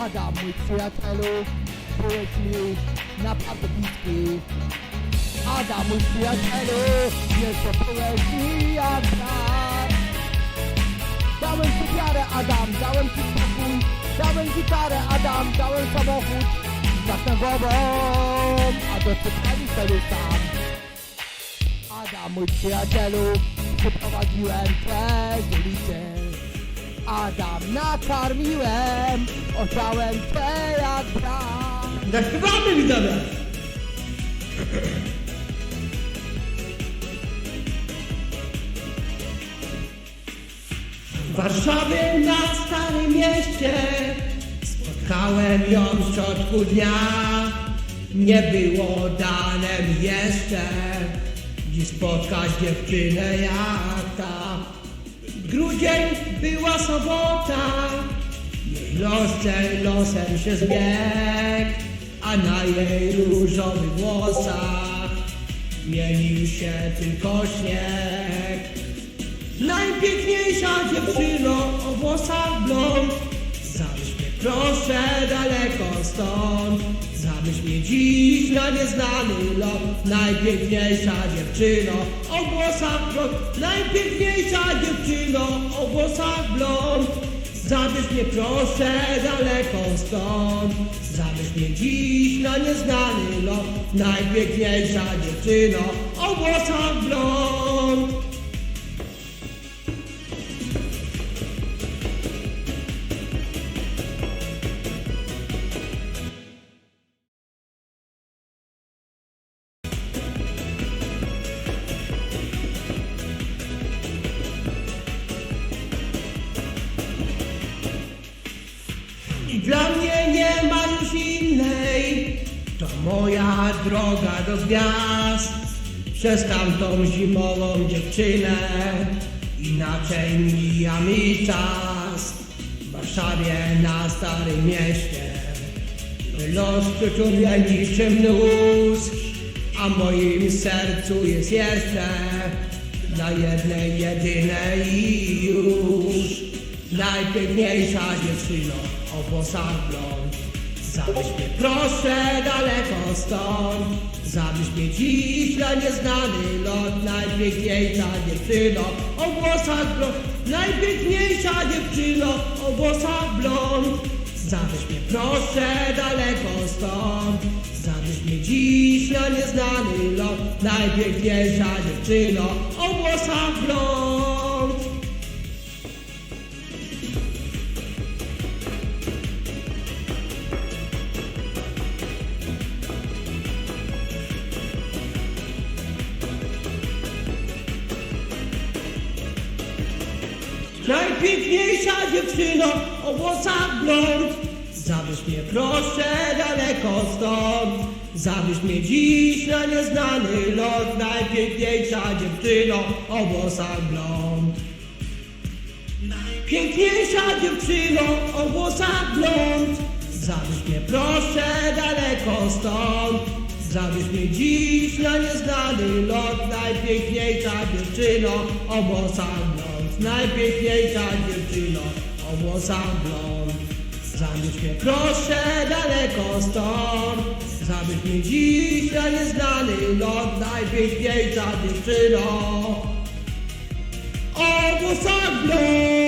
Adam, mój przyjacielu, byłeś mi naprawdę bliski. Adam, mój przyjacielu, jeszcze byłeś mi jak brat. Dałem ci wiarę, Adam, dałem ci spokój, dałem gitarę, Adam, dałem samochód. Zacznę głową, a do spotkania wtedy sam. Adam, mój przyjacielu, przyprowadziłem cię z. Adam, nakarmiłem, oczałem cię jak brat. Zaśpiewamy widzowie! W Warszawie na Starym Mieście Spotkałem ją w środku dnia Nie było dane mi jeszcze Dziś spotkać dziewczynę jak ta Grudzień była sobota jej los ten losem się zbiegł, a na jej różowych włosach mienił się tylko śnieg. Najpiękniejsza dziewczyno o włosach blond, zabierz mnie proszę daleko stąd. Zabierz mnie dziś na nieznany lot, najpiękniejsza dziewczyno o włosach blond, najpiękniejsza dziewczyno o włosach blond. Zabierz mnie proszę daleko stąd. Zabierz mnie dziś na nieznany lot Najpiękniejsza dziewczyno o włosach blond I dla mnie nie ma już innej. To moja droga do gwiazd. Przez tamtą zimową dziewczynę. Inaczej mija mi czas. W Warszawie na Starym Mieście. Los przyczuł mnie niczym nóż A moim sercu jest jeszcze Dla jednej, jedynej już Najpiękniejsza dziewczyno o włosach blond Zabierz mnie proszę daleko stąd. Zabierz mnie dziś na nieznany lot. Najpiękniejsza dziewczyno o włosach blond Najpiękniejsza dziewczyno o włosach blond Zabierz mnie proszę daleko stąd. Zabierz mnie dziś na nieznany lot. Najpiękniejsza dziewczyno o włosach blond Najpiękniejsza dziewczyno o włosach blond. Zabierz mnie proszę daleko stąd. Zabierz mnie dziś na nieznany lot. Najpiękniejsza dziewczyno o włosach blond. Najpiękniejsza dziewczyno o włosach blond. Zabierz mnie proszę daleko stąd. Zabierz mnie dziś na nieznany lot. Najpiękniejsza dziewczyno o włosach blond Najpiękniejsza dziewczyno o włosach blond Zabierz mnie proszę daleko stąd. Zabierz mnie dziś na nieznany lot. Najpiękniejsza dziewczyno. O włosach blond